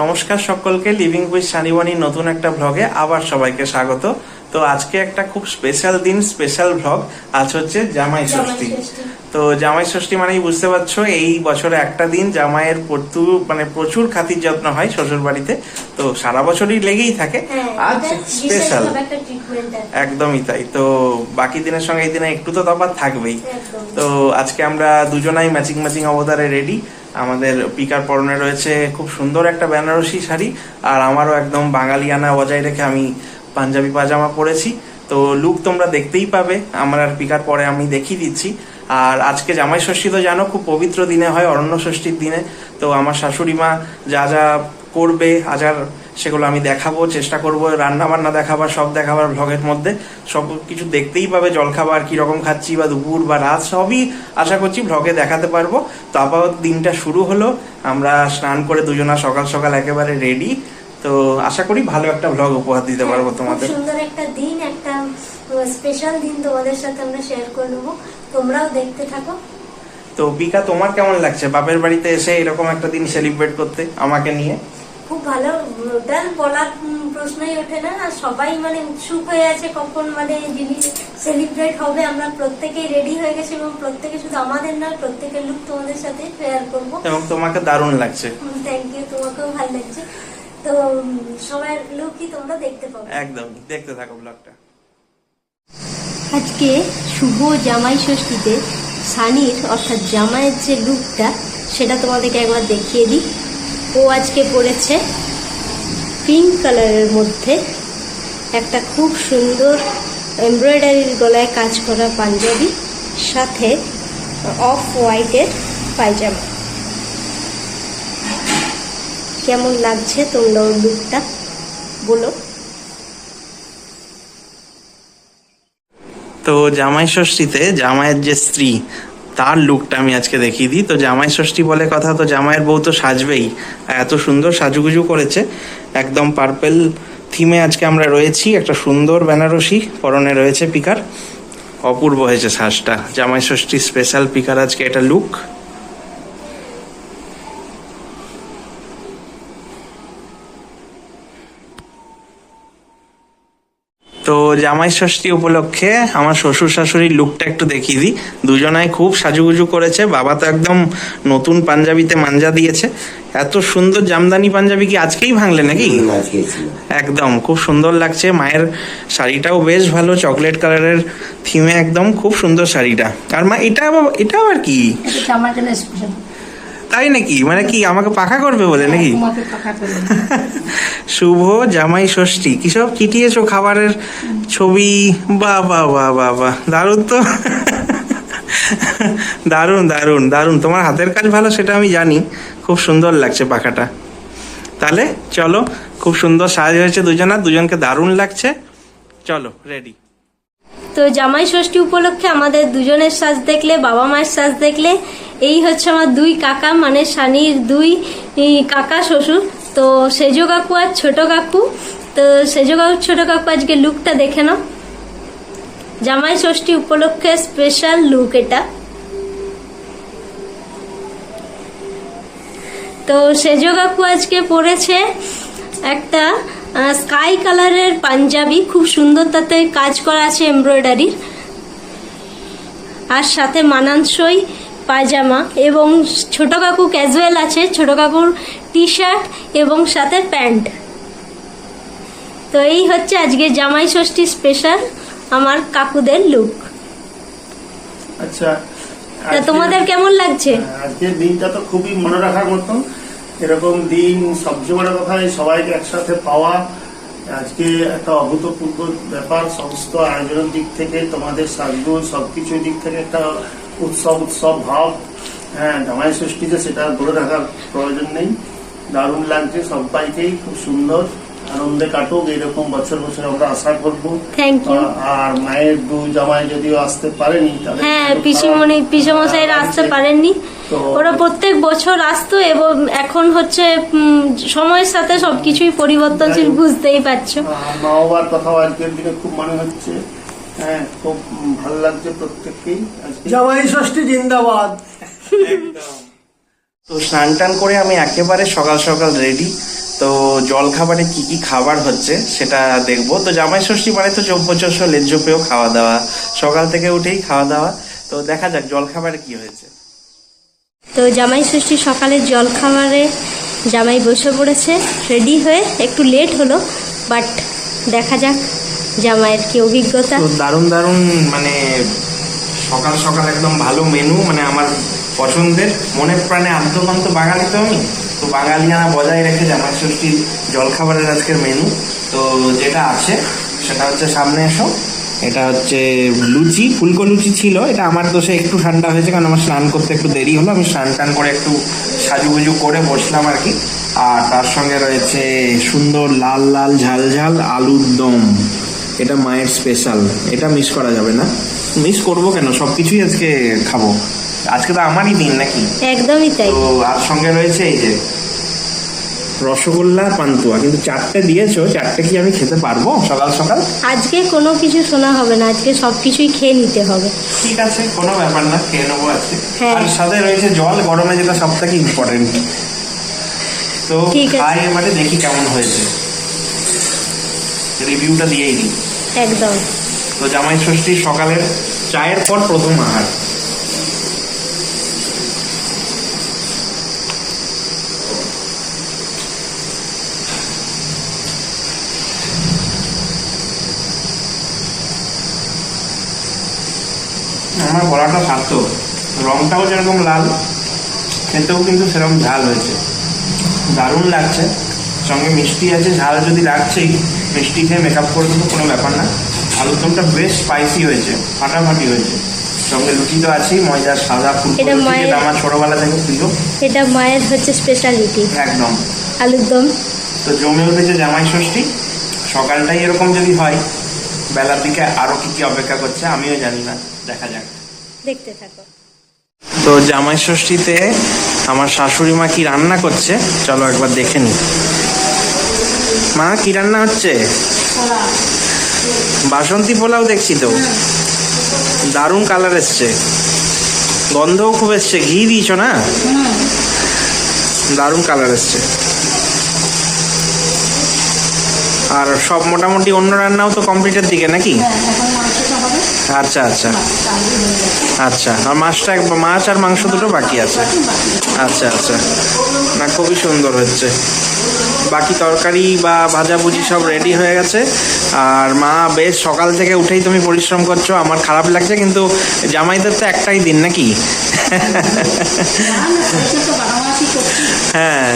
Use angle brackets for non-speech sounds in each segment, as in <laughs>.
নমস্কার সকলকে living with শানিবাণীর নতুন একটা ভ্লগে আবার সবাইকে স্বাগত। তো আজকে একটা খুব স্পেশাল দিন স্পেশাল ভ্লগ আজ হচ্ছে জামাই ষষ্ঠী। তো জামাই ষষ্ঠী মানেই বুঝতে পারছ এই বছরে একটা দিন জামাইয়ের প্রচুর মানে প্রচুর খাতির যত্ন হয় শ্বশুর বাড়িতে তো সারা বছরই লেগেই থাকে। হ্যাঁ, আজ স্পেশাল। একদমই তাই। তো বাকি দিনের সঙ্গে এই দিনে একটু তো তফাৎ থাকবেই। তো আজকে আমরা দুজনাই ম্যাচিং ম্যাচিং অবতারে রেডি আমাদের পিকার পরনে রয়েছে খুব সুন্দর একটা বেনারসি শাড়ি, আর আমারও একদম বাঙালিয়ানা বজায় রেখে আমি পাঞ্জাবি পাজামা পরেছি। তো লুক তোমরা দেখতেই পাবে, আমার আর পিকার পরে আমি দেখিয়ে দিচ্ছি। আর আজকে জামাই ষষ্ঠী তো জানো, খুব পবিত্র দিনে হয়, অরণ্য ষষ্ঠীর দিনে। তো আমার শাশুড়ি মা যা যা করবে, আজার সেগুলো আমি দেখাবো চেষ্টা করব রান্না বান্না দেখাবার সব দেখাবার ভ্লগের মধ্যে। সব কিছু দেখতেই পাবে জলখাবার কি রকম খাচ্ছি বা দুপুর বা রাত সবই আশা করছি ভ্লগে দেখাতে পারব। তো আপাতত দিনটা শুরু হলো আমরা স্নান করে দুজনা সকাল সকাল একেবারে রেডি তো আশা করি ভালো একটা ভ্লগ উপহার দিতে পারব তোমাদের। সুন্দর একটা দিন একটা স্পেশাল দিন তোমাদের সাথে আমরা শেয়ার করে নেব। তোমরাও দেখতে থাকো। তো পিকা তোমার কেমন লাগছে? বাপের বাড়িতে এসে এরকম একটা দিন সেলিব্রেট করতে আমাকে নিয়ে? খুব ভালো ওটা বলার প্রশ্নই ওঠে না। আর সবাই মানে উৎসুক হয়ে আছে কখন মানে জিনিস সেলিব্রেট হবে আমরা প্রত্যেকেই রেডি হয়ে গেছি এবং প্রত্যেকে শুধু আমাদের নয় প্রত্যেকের লুক তোমাদের সাথে শেয়ার করব। এবং তোমাকে দারুণ লাগছে। থ্যাংক ইউ তোমাকেও ভালো লাগছে। তো সবার লুকই তোমরা দেখতে পাবে। একদম দেখতে থাকো ব্লগটা। আজকে শুভ জামাই ষষ্ঠীতে সানির অর্থাৎ জামাইয়ের যে লুকটা সেটা তোমাদেরকে একবার দেখিয়ে দিই। ও আজকে পরেছে পিঙ্ক কালারের মধ্যে একটা খুব সুন্দর এমব্রয়ডারির গলায় কাজ করা পাঞ্জাবি, সাথে অফ হোয়াইটের পায়জামা। কেমন লাগছে তোমরা ওর লুকটা বলো। তো জামাই ষষ্ঠীতে জামাইয়ের যে স্ত্রী তার লুকটা আমি আজকে দেখিয়ে দিই। তো জামাই ষষ্ঠী বলে কথা, তো জামাইয়ের বউ তো সাজবেই। এত সুন্দর সাজুগুজু করেছে। একদম পার্পেল থিমে আজকে আমরা রয়েছি। একটা সুন্দর বেনারসি পরনে রয়েছে পিকার। অপূর্ব হয়েছে সাজটা। জামাই ষষ্ঠী স্পেশাল পিকার আজকে এটা লুক জামাই ষষ্ঠী উপলক্ষে আমার শ্বশুর শাশুড়ির লুকটা একটু দেখিয়ে দিই। দুজনাই খুব সাজুগুজু করেছে। বাবা তো একদম নতুন পাঞ্জাবিতে মাঞ্জা দিয়েছে। এত সুন্দর জামদানি পাঞ্জাবি কি আজকেই ভাঙলে নাকি? একদম খুব সুন্দর লাগছে। মায়ের শাড়িটাও বেশ ভালো। চকলেট কালারের থিমে একদম খুব সুন্দর শাড়িটা। আর মা এটা এটা আবার কি? আমার জন্য স্পেশাল তাই নাকি? মানে কি আমাকে পাখা করবে বলে নাকি? <laughs> শুভ জামাই ষষ্ঠী। কি সব চিটিয়েছো খাবারের ছবি? বা বা বা বা বা। দারুণ তো। <laughs> দারুণ দারুণ দারুণ। তোমার হাতের কাজ ভালো সেটা আমি জানি। খুব সুন্দর লাগছে পাখাটা। তাহলে চলো খুব সুন্দর সাজ হয়েছে দুজনার দুজনকে দারুণ লাগছে। চলো রেডি তো জামাই ষষ্ঠী উপলক্ষে আমাদের দুজনের সাজ দেখলে বাবা মায়ের সাজ দেখলে এই হচ্ছে আমার দুই কাকা মানে সানির দুই কাকা, শ্বশুর। তো সেজ কাকু আর ছোট কাকু। তো সেজ কাকু, ছোট কাকু আজকে লুকটা দেখে নাও। জামাই ষষ্ঠী উপলক্ষে স্পেশাল লুক এটা। তো সেজ কাকু আজকে পরেছে একটা স্কাই কালারের পাঞ্জাবি। খুব সুন্দর তাতে কাজ করা আছে এমব্রয়ডারির আর সাথে মানানসই পায়জামা এবং ছোট কাকু ক্যাজুয়াল আছে ছোট কাকুর টি শার্ট এবং সাথে প্যান্ট। তো এই হচ্ছে আজকে জামাই ষষ্ঠী স্পেশাল আমার কাকুদের লুক আচ্ছা তা তোমাদের কেমন লাগছে? আজকের দিনটা তো খুবই মনে রাখার মতন। এরকম দিন সবচেয়ে বড় কথা সবাইকে একসাথে পাওয়া আজকে একটা অভূতপূর্ব ব্যাপার সমস্ত আয়োজনের দিক থেকে তোমাদের সাজগুল সবকিছুর দিক থেকে একটা উৎসব উৎসব ভাব হ্যাঁ জামাই ষষ্ঠীতে সেটা ধরে রাখার প্রয়োজন নেই। দারুণ লাগছে সবাইকেই খুব সুন্দর আনন্দে কাটুক এরকম বছর বছর আমরা আশা করব। আর মায়ের দু জামাই যদিও আসতে পারেনি হ্যাঁ পিসিমণি পিসমশাইরা আসতে পারেননি। ওরা প্রত্যেক বছর আসতো এবং এখন হচ্ছে সময়ের সাথে সবকিছুই পরিবর্তনশীল বুঝতেই পারছ। মা বাবার কথাও আজকের দিনে খুব মনে হচ্ছে। হ্যাঁ খুব ভালো লাগছে প্রত্যেককেই। জামাই ষষ্ঠী জিন্দাবাদ। তো স্নান টান করে আমি একেবারে সকাল সকাল রেডি তো জল খাবারে কি কি খাবার হচ্ছে সেটা দেখব। তো জামাই ষষ্ঠী মানে তো চব্বচস্য লেজ্জ পেয়েও খাওয়া দাওয়া সকাল থেকে উঠেই খাওয়া দাওয়া তো দেখা যাক জল খাবারে কি হয়েছে। তো জামাই ষষ্ঠী সকালের জল খাবারে জামাই বসে পড়েছে রেডি হয়ে একটু লেট হলো বাট দেখা যাক। জামাইয়ের কি অভিজ্ঞতা? দারুণ দারুণ মানে সকাল সকাল একদম ভালো মেনু মানে আমার পছন্দের। মনে প্রাণে আদ্যপান্ত বাঙালি তো আমি। তো বাঙালিয়ানা বজায় রেখে জামাই ষষ্ঠীর জলখাবারের আজকের মেনু তো যেটা আছে, সেটা হচ্ছে সামনে এসো। এটা হচ্ছে লুচি, ফুলকো লুচি ছিল। এটা আমার দোষে একটু ঠান্ডা হয়েছে, কারণ আমার স্নান করতে একটু দেরি হলো। আমি স্নান টান করে একটু সাজুগুজু করে বসলাম আর কি। আর তার সঙ্গে রয়েছে সুন্দর লাল লাল, ঝাল ঝাল আলুর দম। এটা মায়ের স্পেশাল এটা মিস করা যাবে না। মিস করব কেন? সবকিছুই আজকে খাব। আজকে তো আমারই দিন নাকি? একদমই তাই। তো আর সঙ্গে রয়েছে এই যে রসগোল্লা পান্তুয়া। কিন্তু চারটে দিয়েছ চারটে কি আমি খেতে পারব সকাল সকাল? আজকে কোনো কিছু শোনা হবে না। আজকে সব কিছুই খেয়ে নিতে হবে। ঠিক আছে কোনো ব্যাপার না খেয়ে নেব আজকে। হ্যাঁ। আর সাথে রয়েছে জল গরমে যেটা সব থেকে ইম্পর্টেন্ট তো। খাই এবারে দেখি কেমন হয়েছে। রিভিউটা দিয়েই দিই একদম। তো জামাই ষষ্ঠীর সকালের চায়ের পর প্রথম আহার। আমার গলাটা সার্থক রংটাও যেরকম লাল খেতেও কিন্তু সেরকম ঝাল হয়েছে। দারুণ লাগছে। সঙ্গে মিষ্টি আছে ঝাল যদি রাখছেই। মিষ্টি খেয়ে মেকআপ করে দেবো কোনো ব্যাপার না। আলুর দমটা বেশ স্পাইসি হয়েছে ফাটাফাটি হয়েছে। সঙ্গে লুচি তো আছেই ময়দার সাদা ফুল এটা মায়ের- আমার ছোটবেলা থেকে প্রিয়। এটা মায়ের হচ্ছে স্পেশালিটি একদম। আলুর দম। তো জমে উঠেছে জামাই ষষ্ঠী। সকালটাই এরকম যদি হয় বেলার দিকে আরও কি কি অপেক্ষা করছে আমিও জানি না। দেখা যাক। দেখতে থাকো। তো জামাই ষষ্ঠীতে আমার শাশুড়ি মা কি রান্না করছে চলো একবার দেখে নি মা কি রান্না হচ্ছে? বাসন্তী পোলাও দেখছি তো। দারুণ কালার এসছে। গন্ধও খুব এসছে। ঘি দিয়েছ না? দারুণ কালার এসছে। আর সব মোটামুটি অন্য রান্নাও তো কমপ্লিটের দিকে নাকি? আচ্ছা আচ্ছা। আচ্ছা আর মাছটা মাছ আর মাংস দুটো বাকি আছে। আচ্ছা আচ্ছা। না খুবই সুন্দর হচ্ছে। বাকি তরকারি বা ভাজাভুজি সব রেডি হয়ে গেছে। আর মা, বেশ সকাল থেকে উঠেই তুমি পরিশ্রম করছ, আমার খারাপ লাগছে, কিন্তু জামাইদের তো একটাই দিন, নাকি? হ্যাঁ।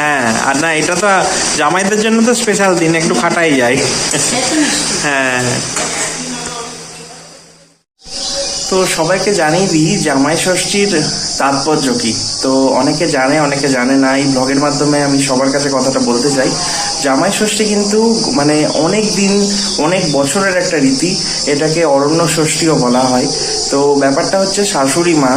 হ্যাঁ আর না, এটা তো জামাইদের জন্য তো স্পেশাল দিন, একটু খাটাই যায়। হ্যাঁ। তো সবাইকে জানিয়ে দিই, জামাই ষষ্ঠীর তাৎপর্য কি? তো অনেকে জানে অনেকে জানে না। এই ব্লগের মাধ্যমে আমি সবার কাছে কথাটা বলতে চাই। জামাই ষষ্ঠী কিন্তু মানে অনেক দিন, অনেক বছরের একটা রীতি। এটাকে অরণ্য ষষ্ঠীও বলা হয়। তো ব্যাপারটা হচ্ছে শাশুড়ি মা,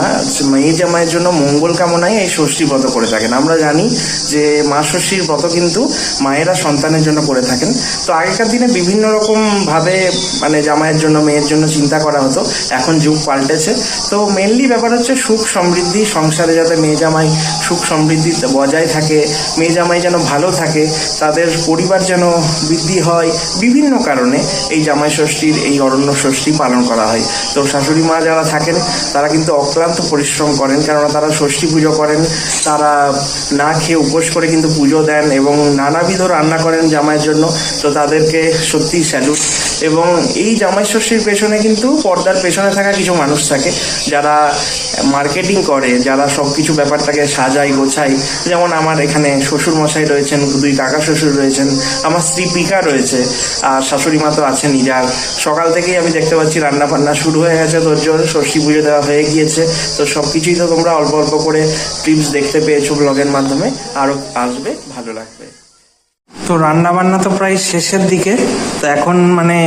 মেয়ে জামাইয়ের জন্য মঙ্গল কামনায় এই ষষ্ঠী ব্রত করে থাকেন। আমরা জানি যে মা ষষ্ঠীর ব্রত কিন্তু মায়েরা সন্তানের জন্য করে থাকেন। তো আগেকার দিনে বিভিন্ন রকম ভাবে মানে জামাইয়ের জন্য, মেয়ের জন্য চিন্তা করা হতো। এখন যুগ পাল্টেছে। তো মেনলি ব্যাপার হচ্ছে সুখ সমৃদ্ধি, সংসারে যাতে মেয়ে জামাই সুখ সমৃদ্ধি বজায় থাকে, মেয়ে জামাই যেন ভালো থাকে, তাদের পরিবার যেন বৃদ্ধি হয়, বিভিন্ন কারণে এই জামাই ষষ্ঠীর, এই অরণ্য ষষ্ঠী পালন করা হয়। তো শাশুড়ি মা যারা থাকেন, তারা কিন্তু অক্লান্ত পরিশ্রম করেন, কেননা তারা ষষ্ঠী পুজো করেন, তারা না খেয়ে উপোস করে কিন্তু পুজো দেন এবং নানাবিধ রান্না করেন জামাইয়ের জন্য, তো তাদেরকে সত্যি স্যালুট এবং এই জামাই ষষ্ঠীর পেছনে কিন্তু পর্দার পেছনে থাকা কিছু মানুষ থাকে, যারা মার্কেটিং করে, যারা সব কিছু ব্যাপারটাকে সাজায় গোছাই যেমন আমার এখানে শ্বশুর মশাই রয়েছেন, দুই কাকা শ্বশুর রয়েছেন, আমার স্ত্রী পিকা রয়েছে, আর শাশুড়ি মা তো আছেনই যার সকাল থেকেই আমি দেখতে পাচ্ছি রান্না বান্না শুরু হয়ে গেছে তোর জন্য ষষ্ঠী পুজো দেওয়া হয়ে গিয়েছে। তো সব কিছুই তো তোমরা অল্প অল্প করে টিপস দেখতে পেয়েছ ব্লগের মাধ্যমে। আরও আসবে, ভালো লাগবে। তো রান্না বান্না তো প্রায় শেষের দিকে। তো এখন মানে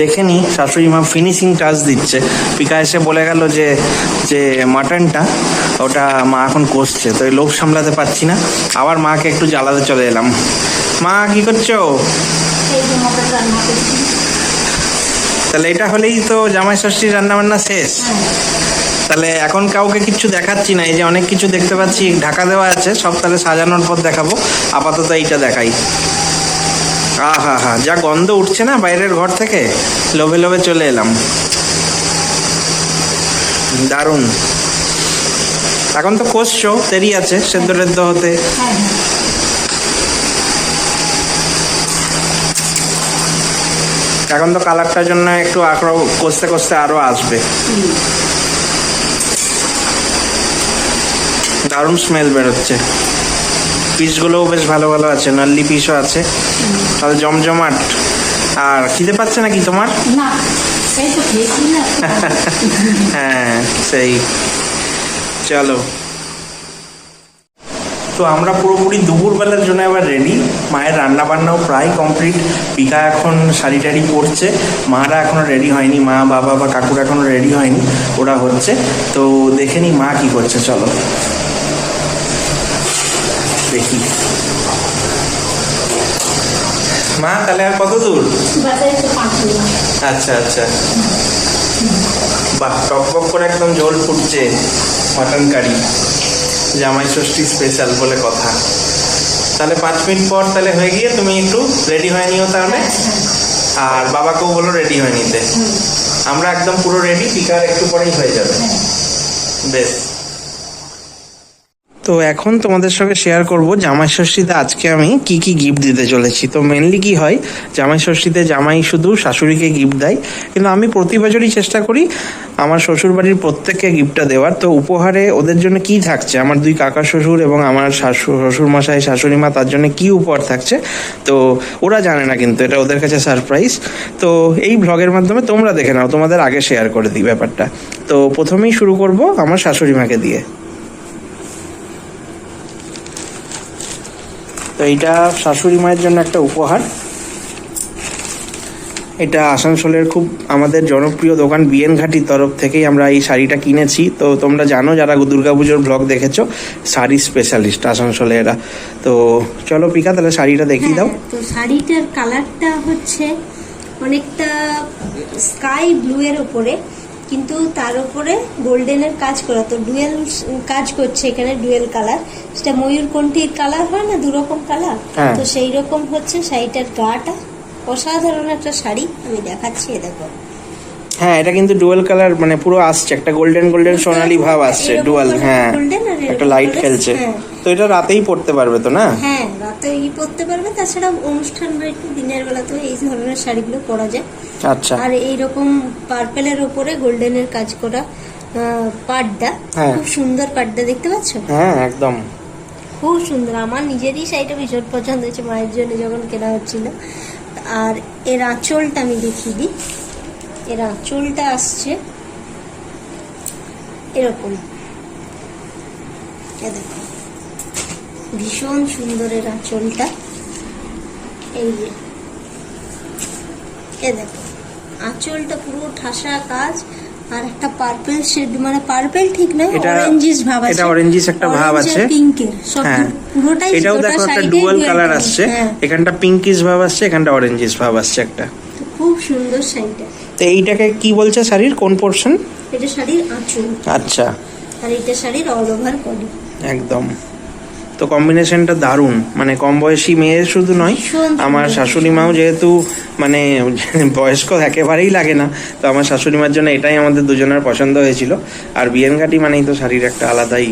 দেখে নি, শাশুড়ি মা ফিনিশিং টাচ দিচ্ছে। পিকা এসে বলে গেল যে যে মাটনটা ওটা মা এখন কষছে। তো লোক সামলাতে পারছি না। আবার মাকে একটু জ্বালাতে চলে এলাম। মা, কি করছ এই যে মটর রান্না করছি তাহলে এটা হলেই তো জামাই ষষ্ঠীর রান্না বান্না শেষ। তাহলে এখন কাউকে কিছু দেখাচ্ছি না, এই যে অনেক কিছু দেখতে পাচ্ছি, ঢাকা দেওয়া আছে, সব তাহলে সাজানোর পর দেখাবো, আপাতত এইটা দেখাই। আহা হা যা গন্ধ উঠছে না বাইরের ঘর থেকে, লোভে লোভে চলে এলাম। দারুণ। এখন তো কষছো দেরি আছে, সেদ্ধ টেদ্ধ হতে হ্যাঁ হ্যাঁ এখন তো কালারটার জন্য একটু আঁকড়ো কষতে কষতে আরও আসবে। দারুণ স্মেল বেরোচ্ছে। পিসগুলোও বেশ ভালো ভালো আছে নাল্লি পিসও আছে। তাহলে জমজমাট। আর খিদে পাচ্ছে নাকি তোমার? <laughs> হ্যাঁ সেই। চলো। তো আমরা পুরোপুরি দুপুরবেলার জন্য এবার রেডি মায়ের রান্না বান্নাও প্রায় কমপ্লিট পিকা এখন শাড়ি টাড়ি পরছে। মারা এখনও রেডি হয়নি। মা বাবা বা কাকুর এখনও রেডি হয়নি। ওরা হচ্ছে। তো দেখে নি মা কি করছে চলো। দেখি। মা তাহলে আর কত দূর? আচ্ছা আচ্ছা। বাহ টক করে একদম জল ফুটছে। Mutton curry. Jamai Sasthi special বলে কথা। তাহলে পাঁচ মিনিট পর তাহলে হয়ে গিয়ে তুমি একটু রেডি হয়ে নিও তাহলে। আর বাবাকেও বলো রেডি হয়ে নিতে। আমরা একদম পুরো রেডি পিকার একটু পরেই হয়ে যাবে। বেশ। তো এখন তোমাদের সঙ্গে শেয়ার করব জামাই ষষ্ঠীতে আজকে আমি কি কি গিফট দিতে চলেছি। তো মেনলি কি হয়, জামাই ষষ্ঠীতে জামাই শুধু শাশুড়িকে গিফট দেয়, কিন্তু আমি প্রতি বছরই চেষ্টা করি আমার শ্বশুর বাড়ির প্রত্যেককে গিফটটা দেওয়ার। তো উপহারে ওদের জন্য কি থাকছে? আমার দুই কাকা শ্বশুর এবং আমার শাশু- শ্বশুর মশাই শাশুড়ি মা তার জন্য কি উপহার থাকছে? তো ওরা জানে না কিন্তু, এটা ওদের কাছে সারপ্রাইজ তো এই ব্লগের মাধ্যমে তোমরা দেখে নাও, তোমাদের আগে শেয়ার করে দিই ব্যাপারটা। তো প্রথমেই শুরু করব আমার শাশুড়ি মাকে দিয়ে। এইটা শাশুড়ি মায়ের জন্য একটা উপহার। এটা আসানসোলের খুব আমাদের জনপ্রিয় দোকান বিএন ঘাটির তরফ থেকেই আমরা এই শাড়িটা কিনেছি। তো তোমরা জানো যারা দুর্গাপুজোর ব্লগ দেখেছ শাড়ি স্পেশালিস্ট আসানসোলে এরা। তো চলো পিকা তাহলে শাড়িটা দেখিয়ে দাও। হ্যাঁ, তো শাড়িটার কালারটা হচ্ছে অনেকটা স্কাই ব্লু এর ওপরে কিন্তু তার উপরে গোল্ডেনের কাজ করা তো ডুয়েল কাজ করছে এখানে ডুয়েল কালার। সেটা ময়ূরকণ্ঠীর কালার হয় না দুরকম কালার? হ্যাঁ। তো সেই রকম হচ্ছে শাড়িটার গাটা। অসাধারণ একটা শাড়ি আমি দেখাচ্ছি এ দেখো। হ্যাঁ এটা কিন্তু ডুয়েল কালার মানে পুরো আসছে একটা গোল্ডেন গোল্ডেন সোনালি ভাব আসছে ডুয়াল হ্যাঁ একটা লাইট খেলছে। হ্যাঁ। তো এটা রাতেই পড়তে পারবে তো না? হ্যাঁ রাতে ই পরতে পারবে তাছাড়া অনুষ্ঠান বাড়িতে দিনের বেলাতেও এই ধরনের শাড়িগুলো পরা যায়। আচ্ছা। আর এইরকম পার্পেলের ওপরে গোল্ডেনের কাজ করা পাড্ডা হ্যাঁ। খুব সুন্দর পাড্ডা দেখতে পাচ্ছ? হ্যাঁ একদম। খুব সুন্দর আমার নিজেরই শাড়িটা ভীষণ পছন্দ হয়েছে মায়ের জন্য যখন কেনা হচ্ছিল। আর এর আঁচলটা আমি দেখিয়ে দিই। এর আঁচলটা আসছে এরকম। দেখো ভীষণ সুন্দর এর আঁচলটা এই যে এ দেখো আঁচলটা পুরো ঠাসা কাজ আর একটা পার্পল শেড মানে পার্পল ঠিক এটা- অরেঞ্জিস ভাব আছে। এটা oranges একটা ভাব আছে। পিঙ্কের সব হ্যাঁ। পুরোটাই এটাও দেখো একটা ডুয়াল কালার আসছে। হ্যাঁ, এখানটা পিঙ্কিশ ভাব আসছে এখানটা অরেঞ্জিস ভাব আসছে একটা। খুব সুন্দর শাড়িটা তো এইটাকে কি বলছে শাড়ির? কোন পোর্শন এটা শাড়ির আঁচল। আচ্ছা। আর এটা শাড়ির অল ওভার বডি একদম। তো কম্বিনেশনটা দারুণ। মানে কম বয়সী মেয়ে শুধু নয় আমার শাশুড়ি মাও যেহেতু মানে <laughs> বয়স্ক একেবারেই লাগে না তো আমার শাশুড়ি মার জন্য এটাই আমাদের দুজনের পছন্দ হয়েছিল। আর বিয়েন ঘাটি মানেই তো শাড়ির একটা আলাদাই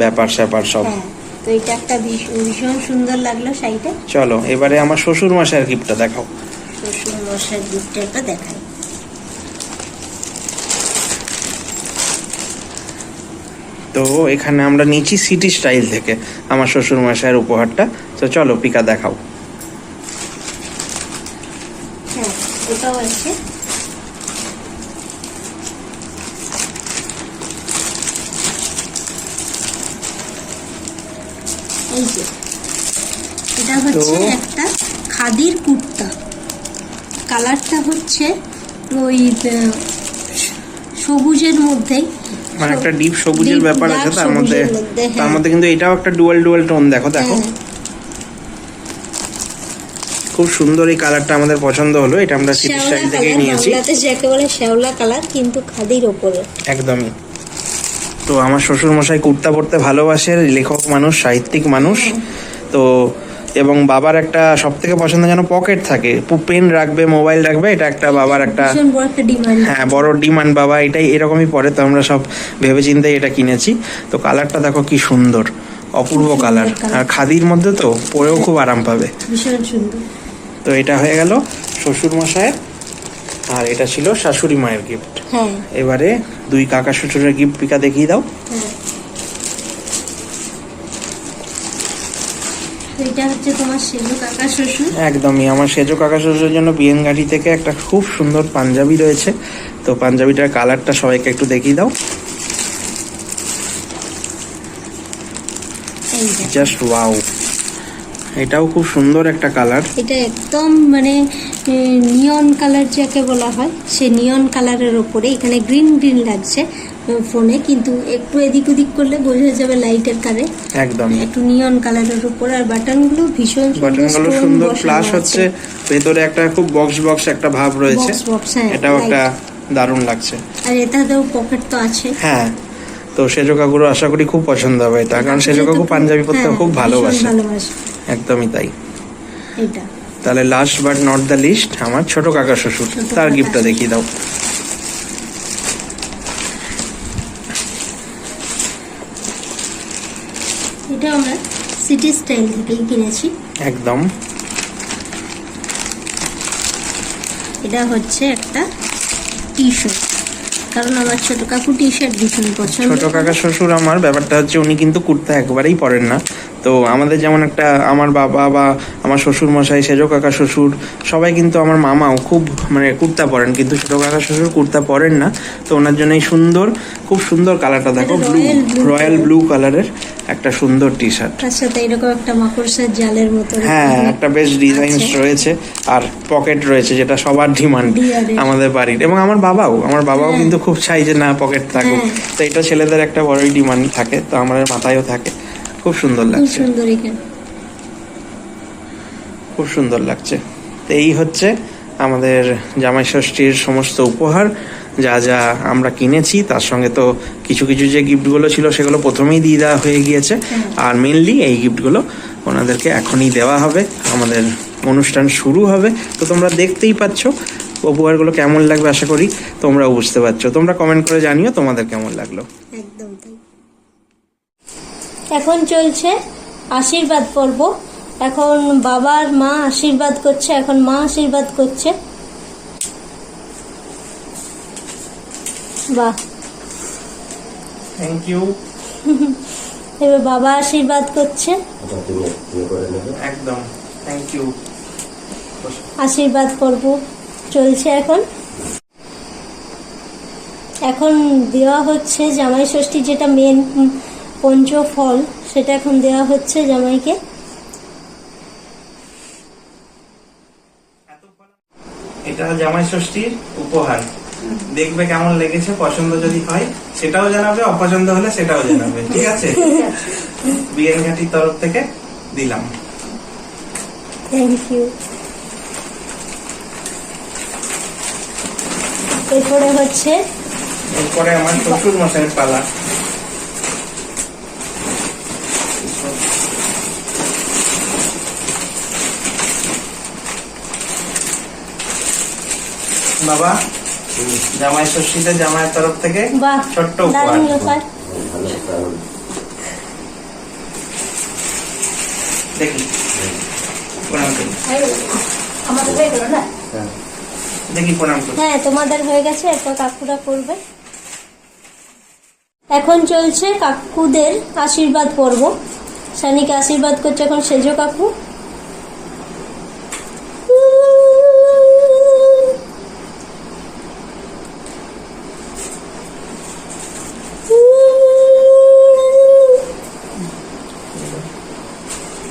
ব্যাপার স্যাপার সব। হ্যাঁ তো এটা একটা ভীষণ সুন্দর লাগল শাড়িটা। চলো এবারে আমার শ্বশুর মশাইয়ের গিফটটা দেখাও। শ্বশুর মশাই গিফটটা দেখাই। তো এখানে আমরা নিচ্ছি সিটি স্টাইল থেকে আমার শ্বশুর মশাইয়ের উপহারটা। তো চলো পিকা দেখাও। হ্যাঁ ওটাও আছে। এই যে এটা হচ্ছে একটা খাদির কুর্তা। কালারটা হচ্ছে ওই সবুজের মধ্যেই। মানে একটা ডিপ সবুজের ব্যাপার আছে তার মধ্যে তার হ্যাঁ। মধ্যে কিন্তু এটাও একটা ডুয়াল ডুয়াল টোন দেখো দেখো। হ্যাঁ। খুব সুন্দর এই কালারটা আমাদের পছন্দ হলো এটা আমরা সিটি স্টাইল কালার নিয়েছি। যাকে বলে শ্যাওলা কালার কিন্তু খাদির ওপরে। একদমই। তো আমার শ্বশুর মশাই কুর্তা পরতে ভালোবাসে লেখক মানুষ সাহিত্যিক মানুষ। তো এবং বাবার একটা সব থেকে পছন্দ যেন পকেট থাকে। পেন রাখবে মোবাইল রাখবে এটা একটা বাবার একটা হ্যাঁ বড় ডিমান্ড বাবা এটাই এরকমই পরে তো আমরা সব ভেবে চিন্তেই এটা কিনেছি। তো কালারটা দেখো কি সুন্দর অপূর্ব কালার আর খাদির মধ্যে তো পরেও খুব আরাম পাবে। ভীষণ সুন্দর। তো এটা হয়ে গেল শ্বশুর মশাইয়ের আর এটা ছিল শাশুড়ি মায়ের গিফট হ্যাঁ। এবারে দুই কাকা শ্বশুরের গিফট পিকা দেখিয়ে দাও হ্যাঁ তো এটা হচ্ছে তোমার সেজো কাকা শ্বশুর। একদমই আমার সেজো কাকা শ্বশুরের জন্য বিএনগাড়ি থেকে একটা খুব সুন্দর পাঞ্জাবি রয়েছে। তো পাঞ্জাবিটার কালারটা সবাইকে একটু দেখিয়ে দাও। জাস্ট ওয়াও এটাও খুব সুন্দর একটা কালার। এটা একদম মানে নিয়ন কালার যাকে বলা হয় সে নিয়ন কালারের ওপরে এখানে গ্রিন গ্রিন লাগছে। ফোনে কিন্তু একটু এদিক ওদিক করলে বোঝা যাবে লাইটের কারে। একদম। একটু নিয়ন কালারের উপর আর বাটনগুলো ভীষণ বাটনগুলো সুন্দর প্লাস হচ্ছে ভেতরে একটা খুব বক্স বক্স একটা ভাব রয়েছে। হ্যাঁ, এটাও একটা দারুণ লাগছে। আর এটাতেও পকেট তো আছে। হ্যাঁ তো সেজো কাকুর আশা করি খুব পছন্দ হবে। এটা কারণ সেজো কাকু পাঞ্জাবি পরতে হ্যাঁ, খুব ভালোবাসে। একদমই তাই। এটা তাহলে last but not the least আমার ছোট কাকা শ্বশুর তার গিফটটা দেখিয়ে দাও। এটা আমরা সিটি স্টাইল থেকেই কিনেছি। একদম। এটা হচ্ছে একটা টি শার্ট কারণ আমার ছোট কাকু টি শার্ট ভীষণ পছন্দ। ছোট কাকা শ্বশুর আমার ব্যাপারটা হচ্ছে উনি কিন্তু কুর্তা একবারেই পরেন না। তো আমাদের যেমন একটা আমার বাবা বা আমার শ্বশুর মশাই সেজো কাকা শ্বশুর সবাই কিন্তু আমার মামাও খুব মানে কুর্তা পরেন কিন্তু ছোট কাকা শ্বশুর কুর্তা পরেন না। তো ওনার জন্য এই সুন্দর খুব সুন্দর কালারটা দেখো ব্লু রয়্যাল ব্লু কালারের একটা সুন্দর টি শার্ট তার সাথে এরকম একটা মাকড়সার জালের মতো হ্যাঁ একটা বেশ ডিজাইন রয়েছে আর পকেট রয়েছে যেটা সবার ডিমান্ড আমাদের বাড়ির। এবং আমার বাবাও আমার বাবাও হ্যাঁ। কিন্তু খুব চাই যে না পকেট থাকুক। হ্যাঁ। তো এটা ছেলেদের একটা বড়ই ডিমান্ড থাকে তো আমাদের মাথায়ও থাকে। খুব সুন্দর লাগছে। খুব সুন্দর লাগছে। তো এই হচ্ছে আমাদের জামাই ষষ্ঠীর সমস্ত উপহার। যা যা আমরা কিনেছি তার সঙ্গে তো কিছু কিছু যে গিফটগুলো ছিল সেগুলো প্রথমেই দিয়ে দেওয়া হয়ে গিয়েছে। আর মেনলি এই গিফটগুলো ওনাদেরকে এখনই দেওয়া হবে। আমাদের অনুষ্ঠান শুরু হবে। তো তোমরা দেখতেই পাচ্ছ উপহারগুলো কেমন লাগবে আশা করি তোমরাও বুঝতে পারছ। তোমরা কমেন্ট করে জানিও তোমাদের কেমন লাগল। একদম এখন চলছে আশীর্বাদ পর্ব। এখন বাবার মা আশীর্বাদ করছে এখন মা আশীর্বাদ করছে। বাহ। থ্যাংক ইউ <laughs> এবার বাবা আশীর্বাদ করছে। একদম। থ্যাংক ইউ আশীর্বাদ পর্ব চলছে এখন। এখন দেওয়া হচ্ছে জামাই ষষ্ঠী যেটা মেন পঞ্চফল সেটা এখন দেওয়া হচ্ছে জামাইকে। এটা জামাই ষষ্ঠীর উপহার। দেখবে কেমন লেগেছে পছন্দ যদি হয় সেটাও জানাবে অপছন্দ হলে সেটাও জানাবে ঠিক আছে? বিয়ের ঘাটির তরফ থেকে দিলাম। থ্যাংক ইউ এরপরে হচ্ছে এরপরে আমার শ্বশুর মশাইয়ের পালা। বাবা জামাই ষষ্ঠীতে জামাইয়ের তরফ থেকে ছোট্ট উপহার। দেখি। প্রণাম করি। আমাদের হয়ে গেল না? দেখি প্রণাম হ্যাঁ তোমাদের হয়ে গেছে এরপর কাকুরা করবে। এখন চলছে কাকুদের আশীর্বাদ পর্ব। সানিকে আশীর্বাদ করছে এখন সেজো কাকু।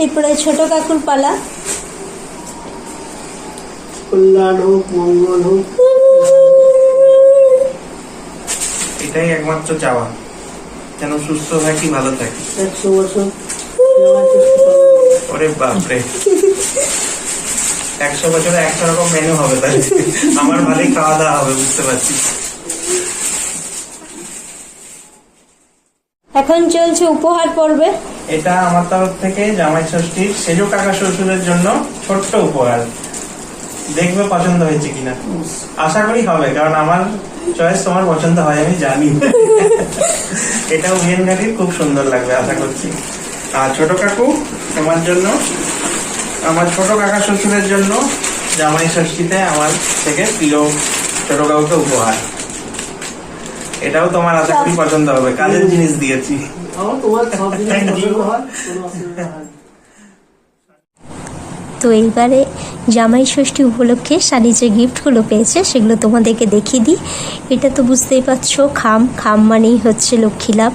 এরপরে ছোট কাকুর পালা। কল্যাণ হোক মঙ্গল হোক। এটাই একমাত্র চাওয়া। যেন সুস্থ থাকি ভালো থাকি। একশো বছর। ওরে বাপরে। একশো বছরে একশো রকম মেনু হবে তাহলে আমার ভালোই খাওয়া দাওয়া হবে বুঝতে পারছি। এখন চলছে উপহার পর্বে। এটা আমার তরফ থেকে জামাই ষষ্ঠীর সেজো কাকা শ্বশুরের জন্য ছোট্ট উপহার। দেখবে পছন্দ হয়েছে কিনা। আশা করি হবে, কারণ আমার চয়েস তোমার পছন্দ হয়, আমি জানি। এটাও মেন ঘাটির খুব সুন্দর লাগবে, আশা করছি। আর ছোট কাকু, তোমার জন্য, আমার ছোট কাকা শ্বশুরের জন্য জামাই ষষ্ঠীতে আমার থেকে প্রিয় ছোট কাকুকে উপহার। এটাও তোমার আশা করি পছন্দ হবে, কাজের জিনিস দিয়েছি। তো এইবারে জামাই ষষ্ঠী উপলক্ষে শাড়ি যে গিফটগুলো পেয়েছে সেগুলো তোমাদেরকে দেখিয়ে দিই। এটা তো বুঝতেই পারছ খাম। খাম মানেই হচ্ছে লক্ষ্মী লাভ।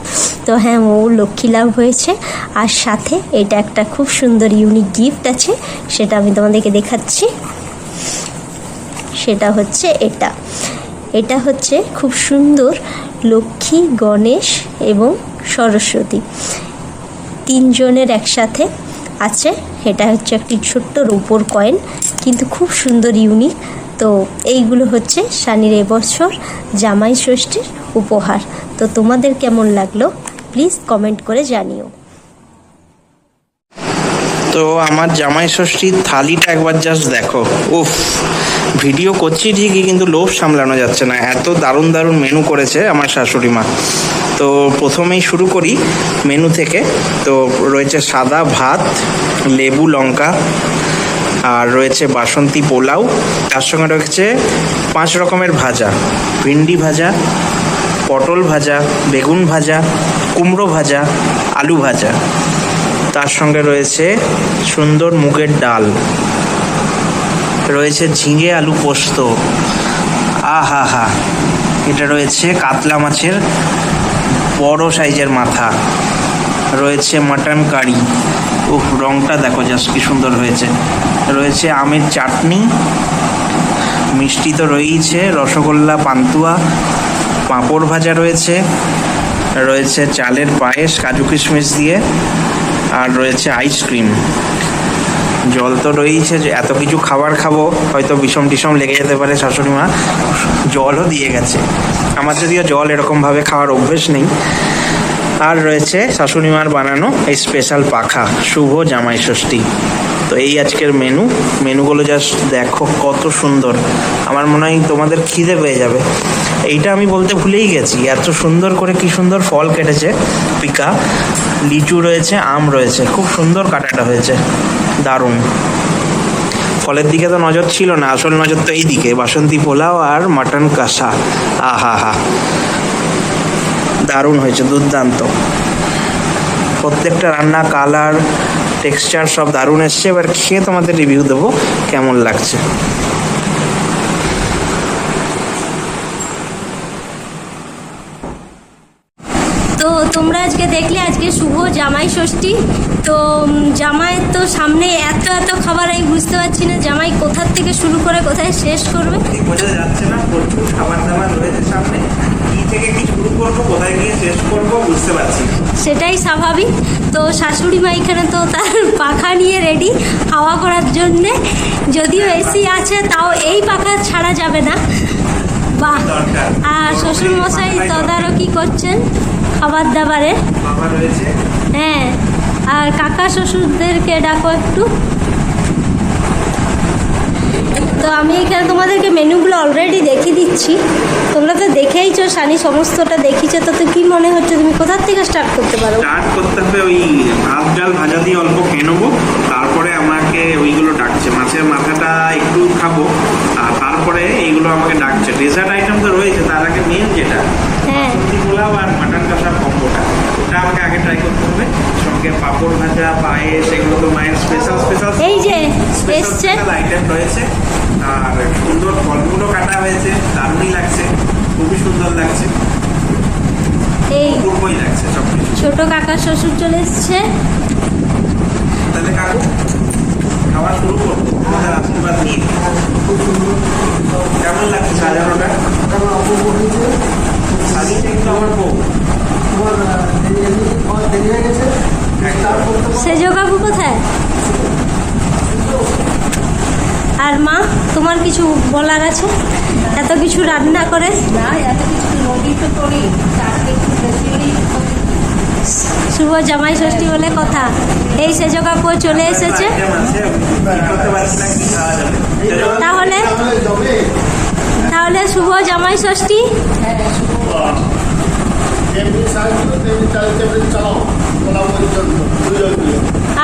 তো হ্যাঁ ও লক্ষ্মী লাভ হয়েছে। আর সাথে এটা একটা খুব সুন্দর ইউনিক গিফট আছে সেটা আমি তোমাদেরকে দেখাচ্ছি। সেটা হচ্ছে এটা। এটা হচ্ছে খুব সুন্দর লক্ষ্মী গণেশ এবং সরস্বতী। তিনজনের একসাথে আছে, এটা হচ্ছে একটি ছোট্ট রূপোর কয়েন, কিন্তু খুব সুন্দর ইউনিক তো এইগুলো হচ্ছে শানির এবছর জামাই ষষ্ঠীর উপহার। তো তোমাদের কেমন লাগল? প্লিজ কমেন্ট করে জানিও। তো আমার জামাই ষষ্ঠীর থালিটা একবার জাস্ট দেখো। উফ ভিডিও করছি ঠিকই কিন্তু লোভ সামলানো যাচ্ছে না। এত দারুণ দারুণ মেনু করেছে আমার শাশুড়ি মা। তো প্রথমেই শুরু করি মেনু থেকে। তো রয়েছে সাদা ভাত, লেবু, লঙ্কা, আর রয়েছে বাসন্তী পোলাও। তার সঙ্গে রয়েছে পাঁচ রকমের ভাজা। ভিন্ডি ভাজা, পটল ভাজা, বেগুন ভাজা, কুমড়ো ভাজা, আলু ভাজা। তার সঙ্গে রয়েছে সুন্দর মুগের ডাল। রয়েছে ঝিঙে আলু পোস্ত। আহা হা এটা রয়েছে কাতলা মাছের বড় সাইজের মাথা। রয়েছে মাটন কারি। উফ, রংটা দেখো জাস্ট কি সুন্দর হয়েছে। রয়েছে আমের চাটনি। মিষ্টি তো রয়েইছে, রসগোল্লা, পান্তুয়া, পাঁপড় ভাজা রয়েছে। রয়েছে চালের পায়েস, কাজু কিশমিশ দিয়ে। আর রয়েছে আইসক্রিম জল তো রয়েছে যে এত কিছু খাবার খাব, হয়তো বিষম টিষম লেগে যেতে পারে শাশুড়ি মা। জলও দিয়ে গেছে। আমার যদিও জল এরকমভাবে খাওয়ার অভ্যেস নেই আর রয়েছে শাশুড়ি মার বানানো এই স্পেশাল পাখা। শুভ জামাই ষষ্ঠী। তো এই আজকের মেনু মেনুগুলো জাস্ট দেখো কত সুন্দর। আমার মনে হয় তোমাদের খিদে পেয়ে যাবে। এইটা আমি বলতে ভুলেই গেছি। এত সুন্দর করে কি সুন্দর ফল কেটেছে। পিকা, লিচু রয়েছে, আম রয়েছে। খুব সুন্দর কাটাটা হয়েছে। দারুণ। ফলের দিকে তো নজর ছিল না। আসল নজর তো এই দিকে বাসন্তী পোলাও আর মাটন কষা। আহা হা দারুণ হয়েছে দুর্দান্ত। প্রত্যেকটা রান্না কালার টেক্সচার সব দারুণ এসছে। এবার খেয়ে তোমাদের রিভিউ দেবো কেমন লাগছে। তো তোমরা আজকে দেখলে আজকে শুভ জামাই ষষ্ঠী। তো জামাইয়ের তো সামনে এত এত খাবার আমি বুঝতে পারছি না। জামাই কোথার থেকে শুরু করে কোথায় শেষ করবে? বোঝা যাচ্ছে না প্রচুর খাবার দাবার রয়েছে সামনে। থেকে কি শুরু করব কোথায় গিয়ে শেষ করব বুঝতে পারছি সেটাই স্বাভাবিক। তো শাশুড়ি মা এখানে তো তার পাখা নিয়ে রেডি হাওয়া করার জন্যে। যদিও এসি আছে তাও এই পাখা ছাড়া যাবে না। বাহ! আর শ্বশুর মশাই তদারকি করছেন খাবার দাবারের। রয়েছে। হ্যাঁ আর কাকা শ্বশুরদেরকে ডাকো একটু। তো আমি এখানে তোমাদেরকে মেনুগুলো অলরেডি দেখিয়ে দিচ্ছি। তোমরা তো দেখেইছো, সানি সমস্তটা দেখিছো তো কি মনে হচ্ছে তুমি কোথার থেকে স্টার্ট করতে পারো? স্টার্ট করতে হবে ওই ভাত ডাল ভাজা দিয়ে অল্প খেয়ে নেব, তারপরে আমাকে ওইগুলো ডাকছে। মাছের মাথাটা একটু খাব, আর তারপরে এইগুলো আমাকে ডাকছে। ডেজার্ট আইটেম তো রয়েছে, তার আগে মেন যেটা পোলাও আর মাটন কষার কম্বোটা ওটা আমাকে আগে ট্রাই করতে হবে। সঙ্গে পাঁপড় ভাজা পায়েস এগুলো তো মায়ের স্পেশাল স্পেশাল এই যে স্পেশাল আইটেম রয়েছে। আর সুন্দর ফলগুলো কাটা হয়েছে দারুণই লাগছে খুবই সুন্দর লাগছে। এই ছোট কাকা শ্বশুর চলে এসছে তাহলে কাকু খাওয়া শুরু করব তোমাদের আশীর্বাদ নিয়ে কেমন লাগছে সাজানোটা আমার অপূর্ব হয়েছে সাজিয়েছে কিন্তু আমার বউ তোমার আহ, দেরি আমার দেরি হয়ে গেছে স্টার্ট করতে পারো সেজ কাকু কোথায় আর মা তোমার কিছু বলার আছে এত কিছু রান্না করে? শুভ জামাই ষষ্ঠী বলে কথা। এই সেজো কাকু চলে এসেছে। তাহলে তাহলে শুভ জামাই ষষ্ঠী।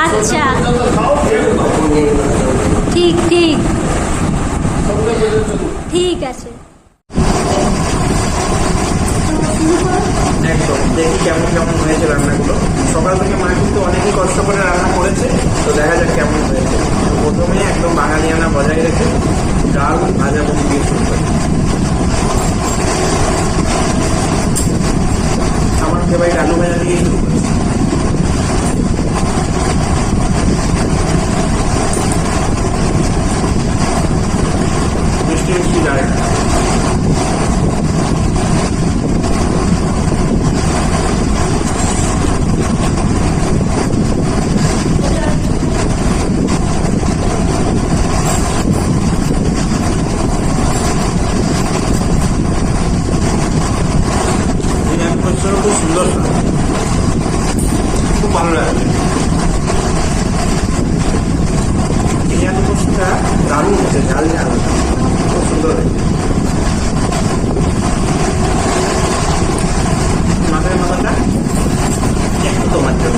আচ্ছা। ঠিক ঠিক। ঠিক আছে। দেখি কেমন কেমন হয়েছে রান্নাগুলো। সকাল থেকে মা কিন্তু অনেকই কষ্ট করে রান্না করেছে, তো দেখা যাক কেমন হয়েছে। প্রথমে একদম বাঙালিয়ানা বজায় রেখে ডাল, ভাজা বমি দিয়ে শুরু করি আমার ফেভারিট আলু ভাজা দিয়ে শুরু করি। মিষ্টি মিষ্টি ডাল। খুব সুন্দর। খুব ভালো লাগে বিরিয়ানি পোস্টটা দারুণ হচ্ছে ঝাল ঝাল। খুব সুন্দর মাথায় মাথাটা একটু তোমার জন্য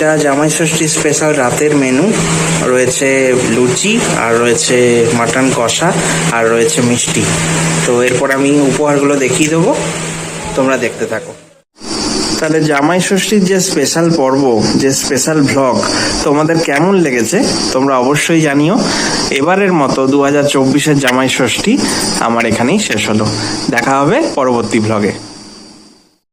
এটা জামাই ষষ্ঠী স্পেশাল রাতের মেনু রয়েছে লুচি, আর রয়েছে মাটন কষা, আর রয়েছে মিষ্টি। তো এরপর আমি উপহারগুলো দেখিয়ে দেবো। তোমরা দেখতে থাকো। তাহলে জামাই ষষ্ঠীর যে স্পেশাল পর্ব, যে স্পেশাল ভ্লগ তোমাদের কেমন লেগেছে তোমরা অবশ্যই জানিও। এবারের মতো দু হাজার চব্বিশের জামাই ষষ্ঠী আমার এখানেই শেষ হলো। দেখা হবে পরবর্তী ভ্লগে